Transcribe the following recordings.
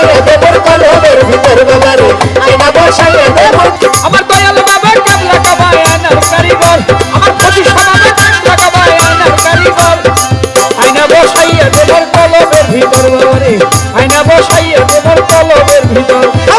বসাইলে দেবর কলমের ভিতর বাবারে আয়না বসাইলে দেবর আমার দয়াল বাবা কেমন কাবায় আয়নার কারিগর আমার প্রতিষ্ঠান কেমন কাবায় আয়নার কারিগর আয়না বসাইয়া দেবর কলমের ভিতর বাবারে বসাইয়া দেবর কলমের ভিতর।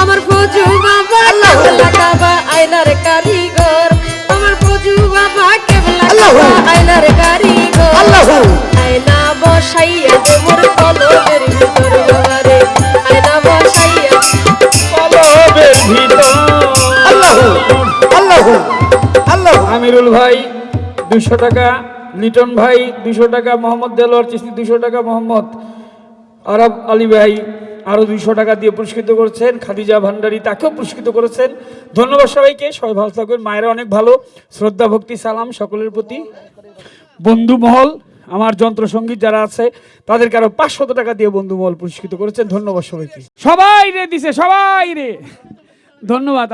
আমার ফজু বাবা আইলার কারিগর। আমার ফজু বাবা আইলার কারিগর। আইলা বসাইয়া তোমার কলবের আমিরুল ভাই দুশো টাকা লিটন ভাই দুশো টাকা মোহাম্মদ দেলোয়ার চিস্তি দুশো টাকা মোহাম্মদ আরব আলী ভাই আরও দুইশো টাকা দিয়ে পুরস্কৃত করেছেন, খাদিজা ভান্ডারী তাকেও পুরস্কৃত করেছেন। ধন্যবাদ সবাইকে, সবাই ভালো থাকবেন মায়েরা অনেক ভালো, শ্রদ্ধা, ভক্তি, সালাম সকলের প্রতি। বন্ধু মহল, আমার যন্ত্রসঙ্গীত যারা আছে, তাদেরকে আরও পাঁচশত টাকা দিয়ে বন্ধু মহল পুরস্কৃত করেছেন, ধন্যবাদ সবাইকে। সবাই রে দিছে, সবাই রে। ধন্যবাদ